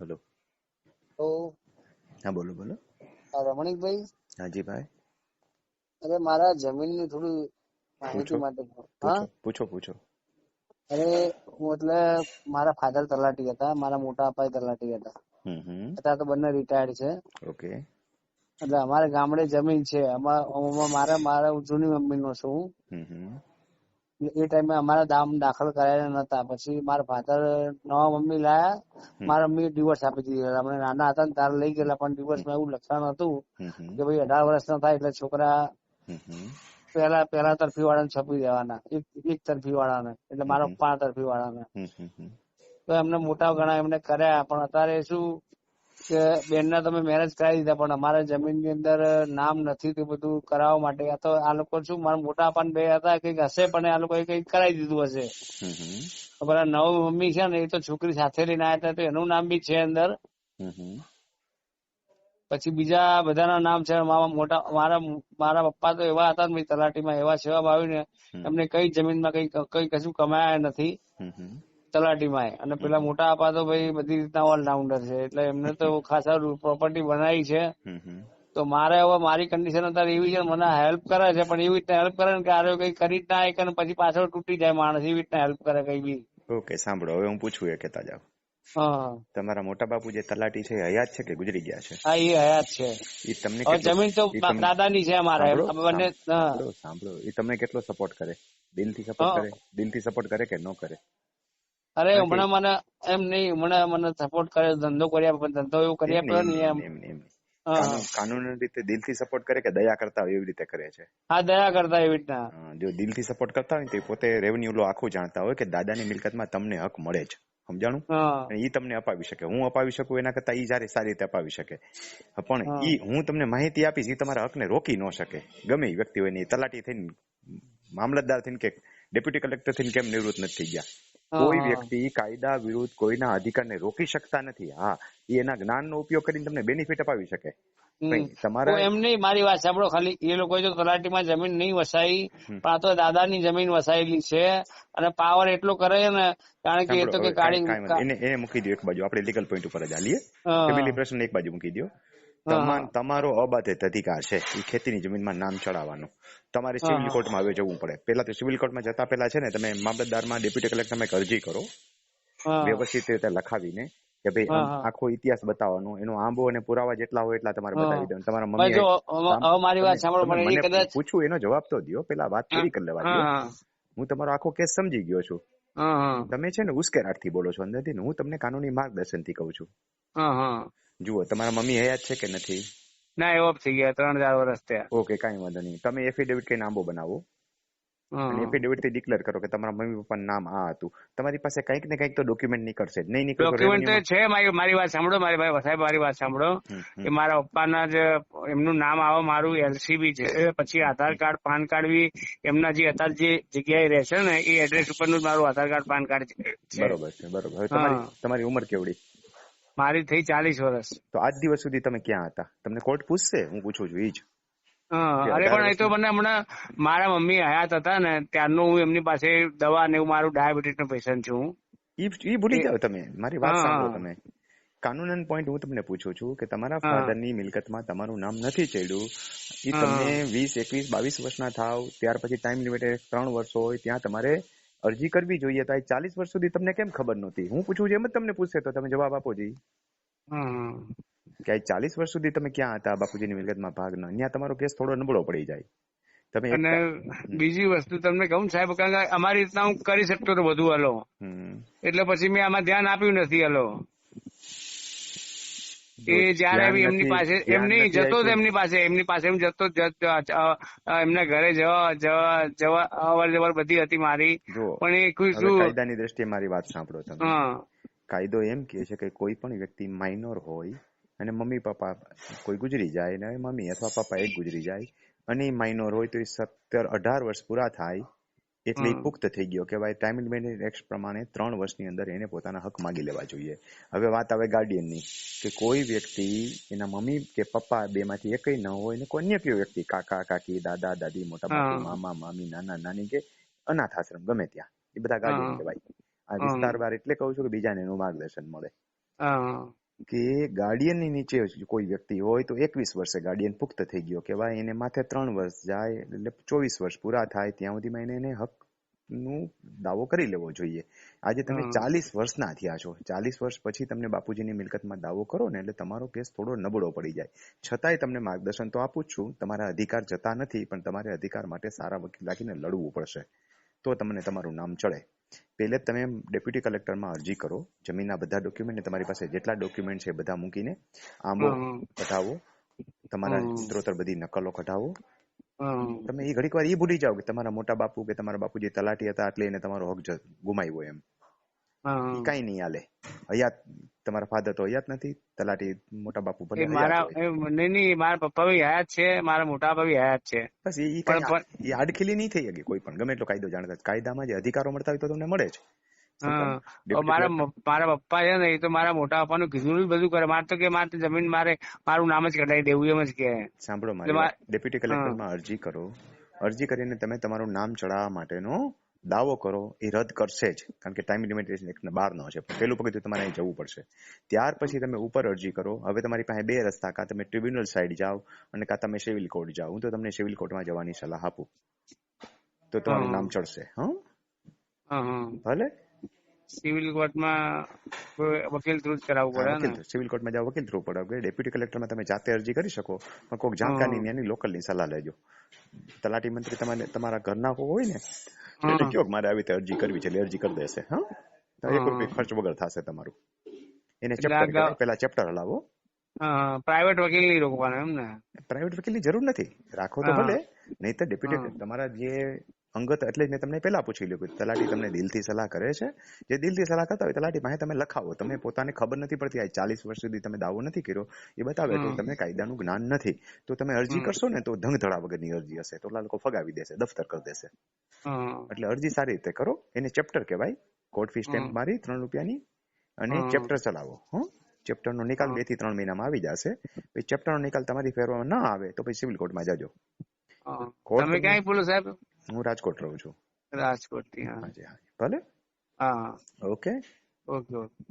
Hello. ઓ હા બોલો બોલો. રમણીકભાઈ? હાજી ભાઈ. અરે મારા જમીનની થોડું માહિતી. માટે હા? પૂછો પૂછો. અરે હું એટલે મારા ફાધર તલાટી હતા મારા મોટા અપાય તલાટી હતા. અત્યારે તો બંને રિટાયર્ડ છે. ઓકે. એટલે અમારે ગામડે જમીન છે. અમારા મારા મારા જૂની મમ્મીનો છું હું. એ ટાઈમે અમારા દામ દાખલ કરાયેલા નતા. પછી મારા ફાધર નવા મમ્મી લાયા. મારા મમ્મી ડિવોર્સ આપી દીધેલા અમે નાના હતા ને ત્યારે લઈ ગયેલા પણ ડિવોર્સમાં એવું લક્ષણ હતું કે ભાઈ અઢાર વર્ષ ના થાય એટલે છોકરા પેલા પેલા તરફી વાળાને છપી દેવાના. એક એક તરફી વાળાને એટલે મારા. પપ્પા તરફી વાળાને તો એમને મોટા ઘણા એમને કર્યા. પણ અત્યારે શું કે બેનના તમે મેરેજ કરાવી દીધા પણ અમારા જમીનની અંદર નામ નથી તે બધું કરાવવા માટે. આ તો આ લોકો શું મારા મોટા પણ બે હતા કંઈક હશે પણ આ લોકોએ કંઈક કરાવી દીધું હશે. પેલા નવ મમ્મી છે ને એ તો છોકરી સાથે લઈને આવ્યા હતા તો એનું નામ બી છે અંદર. પછી બીજા બધાના નામ છે મારા મોટા મારા મારા પપ્પા તો એવા હતા ને તલાટીમાં એવા સેવા ભાવીને હમ. એમને કઈ જમીનમાં કઈ કઈ કશું કમાયા નથી. હમમાં અને પેલા મોટા આપા તો ભાઈ બધી રીતના ઓલરાઉન્ડર છે. એટલે એમને તો ખાસા પ્રોપર્ટી બનાવી છે. તો મારે હવે મારી કન્ડિશન અત્યારે એવી છે મને હેલ્પ કરે છે પણ એવી રીતના હેલ્પ કરે ને કે આરો કઈ કરી જ ના ને પછી પાછળ તૂટી જાય માણસ એવી રીતના હેલ્પ કરે કઈ બી. ઓકે સાંભળો. હવે હું પૂછું એ કેતા જાવ હા. તમારા મોટા બાપુ જે તલાટી છે હયાત છે કે ગુજરી ગયા છે? હા એ હયાત છે. એ તમને જમીન તો દાદાની છે અમારે. બંને સાંભળો એ તમને કેટલો સપોર્ટ કરે? દિલથી સપોર્ટ. કરે? દિલથી સપોર્ટ કરે કે ન કરે? અરે હમણાં મને એમ નહીં હમણાં મને સપોર્ટ કરે ધંધો કર્યા પણ ધંધો એવું કર્યા પણ નહીં એમ. કાનૂન રીતે દિલથી સપોર્ટ કરે કે દયા કરતા હોય એવી રીતે કરે છે? હા દયા કરતા એવી રીતના. જો દિલથી સપોર્ટ કરતા હોય તો પોતે રેવન્યુ લો આખું જાણતા હોય કે દાદાની મિલકતમાં તમને હક મળે છે સમજાણું? અને ઈ તમને અપાવી શકે. હું અપાવી શકું એના કરતા ઈ જારે સારી રીતે અપાવી શકે. પણ ઈ હું તમને માહિતી આપીશ ઈ તમારા હકને રોકી ન શકે. ગમે વ્યક્તિ હોય ને તલાટી થઈને મામલતદાર થઈને કે ડેપ્યુટી કલેક્ટર થઈને કેમ નિવૃત્ત નથી થઈ ગયા? કોઈ વ્યક્તિ કાયદા વિરુદ્ધ કોઈના અધિકારને રોકી શકતા નથી હા. એ એના જ્ઞાનનો ઉપયોગ કરીને તમને બેનિફિટ અપાવી શકે. તમારે એમ નહીં મારી વાત સાંભળો ખાલી એ લોકો જો તલાટીમાં જમીન નહીં વસાઈ આ તો દાદાની જમીન વસાયેલી છે અને પાવર એટલો કરે ને કારણ કે એ તો કે કાળી. એને મૂકી દો એક બાજુ. આપણે લીગલ પોઈન્ટ ઉપર જ હાલીએ. ફેમિલી પ્રશ્ન એક બાજુ મૂકી દો. તમારો અબાધિત અધિકાર છે. એ ખેતીની જમીનમાં નામ ચડાવવાનું. તમારે સિવિલ કોર્ટમાં હવે જવું પડે. પેલા તો સિવિલ કોર્ટમાં જતા પહેલા છે ને તમે મામલતદારમાં ડેપ્યુટી કલેક્ટરમાં તમે અરજી કરો. વ્યવસ્થિત રીતે લખાવીને કે ભાઈ. આખો ઇતિહાસ બતાવવાનો. એનો આંબો અને પુરાવા જેટલા હોય એટલા તમારે. બતાવી દેવાનું. તમારા મમ્મી મારી વાત સાંભળો પણ મને કદાચ પૂછું એનો જવાબ તો દયો. પેલા વાત પૂરી કરી લેવા દો હું. તમારો આખો કેસ સમજી ગયો છું. તમે છે ને ઉશ્કેરાટથી બોલો છો અંદરથી ને હું તમને કાનૂની માર્ગદર્શનથી કહું છું. હા હા. જુઓ તમારા મમ્મી હયાત છે કે નથી? ના એવો થઈ ગયા ત્રણ ચાર વર્ષ થયા. ઓકે કાંઈ વાંધો નહીં. તમે એફિડેવિટ કઈ આંબો બનાવો. અને એફિડેવિટથી ડિક્લેર કરો કે તમારા મમ્મી પપ્પાનું નામ આ હતું. તમારી પાસે કંઈક ને કંઈક તો ડોક્યુમેન્ટ નીકળશે નહીં નીકળશે ડોક્યુમેન્ટ તો છે મારી મારી વાત સાંભળો મારી ભાઈ સાહેબ મારી વાત સાંભળો. કે મારા પપ્પાના જ એમનું નામ આવે મારું એલસીબી છે. પછી આધાર કાર્ડ પાન કાર્ડ બી એમના જે અત્યારે જે જગ્યાએ રહેશે ને એ એડ્રેસ ઉપરનું મારું આધાર કાર્ડ પાન કાર્ડ છે. બરોબર છે બરોબર. તમારી તમારી ઉંમર કેવડી? મારી થઈ ચાલીસ વર્ષ. તો આજ દિવસ સુધી તમે ક્યાં હતા? તમને કોર્ટ પૂછશે? હું પૂછું છું એ જ. અરે પણ એ તો મને હમણાં મારા મમ્મી હયાત હતા ને ત્યારનું હું એમની પાસે દવા ને એવું મારું ડાયાબિટીસ નો પેશન્ટ છું. ઈ ભૂલી એ- જાઓ તમે. મારી વાત સાંભળો તમે. કાનૂનન પોઈન્ટ હું તમને પૂછું છું કે તમારા હા. ફાધરની મિલકતમાં તમારું નામ નથી ચડ્યું. ઈ હા. તમને વીસ એકવીસ બાવીસ વર્ષના થાવ. ત્યાર પછી ટાઈમ લિમિટેડ ત્રણ વર્ષ હોય ત્યાં તમારે અરજી કરવી જોઈએ તો ચાલીસ વર્ષ સુધી તમને કેમ ખબર નહોતી? હું પૂછું છું એમ જ તમને પૂછશે તો તમે જવાબ આપો જી. કે ચાલીસ વર્ષ સુધી તમે ક્યાં હતા બાપુજીની મિલકતમાં ભાગ ન? ત્યાં તમારો કેસ થોડો નબળો પડી જાય. તમે અને બીજી વસ્તુ તમને કહું સાહેબ કારણ કે અમારી રીતના હું કરી શકતો હતો બધું હલો. એટલે પછી મેં આમાં ધ્યાન આપ્યું નથી હલો. એ જયારે એમની પાસે એમની જતો એમની પાસે એમની પાસે એમ જતો એમના ઘરે જવા જવા જવા અવર જવર બધી હતી મારી. પણ એ શું? કાયદાની દ્રષ્ટિએ મારી વાત સાંભળો તમે. કાયદો એમ કહે છે કે કોઈ પણ વ્યક્તિ માઇનોર હોય અને મમ્મી પપ્પા કોઈ ગુજરી જાય ને મમ્મી અથવા પપ્પા એક ગુજરી જાય અને એ માઇનોર હોય તો એ સત્તર અઢાર વર્ષ પૂરા થાય એટલે એ પુખ્ત થઈ ગયો. કહેવાય ટાઈમ લિમિટેડ એક્ટ પ્રમાણે ત્રણ વર્ષની અંદર એને પોતાના હક માગી લેવા જોઈએ. હવે વાત આવે ગાર્ડિયનની કે કોઈ વ્યક્તિ એના મમ્મી કે પપ્પા બેમાંથી એકય ન હોય ને કોઈ અન્ય કયો વ્યક્તિ? કાકા કાકી દાદા દાદી મોટા મામા મામી નાના નાની કે અનાથ આશ્રમ ગમે ત્યાં. એ બધા ગાર્ડિયન. કહેવાય. આ. વિસ્તાર વાર એટલે કહું છું કે બીજાને એનું માર્ગદર્શન મળે. કે ગાર્ડિયનની નીચે કોઈ વ્યક્તિ હોય તો એકવીસ વર્ષે ગાર્ડિયન પુખ્ત થઈ ગયો. કે ભાઈ એને માથે ત્રણ વર્ષ જાય એટલે ચોવીસ વર્ષ પૂરા થાય ત્યાં સુધીમાં એને એને હકનું દાવો કરી લેવો જોઈએ. આજે તમે ચાલીસ વર્ષના થયા છો. ચાલીસ વર્ષ પછી તમને બાપુજીની મિલકતમાં દાવો કરો ને એટલે તમારો કેસ થોડો નબળો પડી જાય. છતાંય તમને માર્ગદર્શન તો આપું જ છું. તમારા અધિકાર જતા નથી પણ તમારે અધિકાર માટે સારા વકીલ રાખીને લડવું પડશે. તો તમને તમારું નામ ચડે. પહેલે તમે ડેપ્યુટી કલેક્ટરમાં અરજી કરો જમીનના બધા ડોક્યુમેન્ટ તમારી પાસે જેટલા ડોક્યુમેન્ટ છે બધા મૂકીને આંબો હમ. કઢાવો તમારા. ઉત્તરોત્તર બધી નકલો કઢાવો તમે એ ઘડીક વાર એ ભૂલી જાઓ કે તમારા મોટા બાપુ કે તમારા બાપુ જે તલાટી હતા એટલે એને તમારો હક ગુમાવ્યો એમ. કઈ નહીં હાલે. હયાત તમારા ફાધર તો હયાત નથી તલાટી મોટા બાપુ ભલે મારા નહીં નહીં મારા પપ્પા ભી હયાત છે મારા મોટા બાપા ભી હયાત છે. બસ એ કઈ એ આડખીલી નહીં થઈ શકે કોઈ પણ ગમે એટલો કાયદો જાણતા કાયદામાં જે અધિકારો મળતા હોય તો તમને મળે છે મારા મારા પપ્પા છે ને એ તો મારા મોટા પપ્પાનું કીધું બધું કરે. મારે તો કે મારે જમીન મારે મારું નામ જ કઢાઈ દેવું એમ જ કે. સાંભળો મારે મારી ડેપ્યુટી કલેક્ટરમાં અરજી કરો. અરજી કરીને તમે તમારું નામ ચડાવવા માટેનો દાવો કરો એ રદ કરશે જ કારણ કે ટાઈમ લિમિટેશન એક બહારનો છે. પહેલું પગથિયું તમારે અહીં જવું પડશે. ત્યાર પછી તમે ઉપર અરજી કરો. હવે તમારી પાસે બે રસ્તા કાં તમે ટ્રિબ્યુનલ સાઈડ જાઓ અને કાં તમે સિવિલ કોર્ટ જાઓ. હું તો તમને સિવિલ કોર્ટમાં જવાની સલાહ આપું. તો તમારું નામ ચડશે. હા? હમ. ભલે. સિવિલ કોર્ટમાં વકીલ થ્રુ જ કરાવવું પડે ને? વકીલ સિવિલ કોર્ટમાં જાવ વકીલ થ્રુ પડે. ડેપ્યુટી કલેક્ટરમાં તમે જાતે અરજી કરી શકો પણ કોઈક જાણકારની એની લોકલની સલાહ લેજો. તલાટી મંત્રી તમારે તમારા ઘરના કોઈ હોય ને એટલે કયો મારે આવી રીતે અરજી કરવી છે એટલે અરજી કરી દેશે હા? એક રૂપિયા ખર્ચ વગર થશે તમારું. એને ચેપ્ટર પેલા ચેપ્ટર હલાવો. પ્રાઇવેટ વકીલ નહીં રોકવાનો એમ ને? પ્રાઇવેટ વકીલની જરૂર નથી. રાખો તો. ભલે. નહીં તો ડેપ્યુટી તમારા જે અંગત એટલે જ મેં તમને પહેલા પૂછી લીધું કે તલાટી તમને દિલથી સલાહ કરે છે? જે દિલથી સલાહ કરતા હોય તલાટી પાસે તમે લખાવો. તમે પોતાને ખબર નથી પડતી આ ચાલીસ વર્ષ સુધી તમે દાવો નથી કર્યો. એ બતાવે હમ. તમને કાયદાનું જ્ઞાન નથી. તો તમે અરજી કરશો ને તો ધંગધડા વગરની અરજી હશે. તો લોકો ફગાવી દેશે દફતર કરી દેશે. એટલે અરજી સારી રીતે કરો. એને ચેપ્ટર કહેવાય. કોર્ટ ફી સ્ટેમ્પ મારી ત્રણ રૂપિયાની અને ચેપ્ટર ચલાવો હં. ચેપ્ટર નો નિકાલ બેથી ત્રણ મહિનામાં આવી જશે. પછી ચેપ્ટર નો નિકાલ તમારી ફેરવામાં ના આવે તો પછી સિવિલ કોર્ટમાં જજો. તમે ક્યાંય બોલો સાહેબ હું રાજકોટ રહું છું. રાજકોટથી હા ભલે. હા. Okay okay okay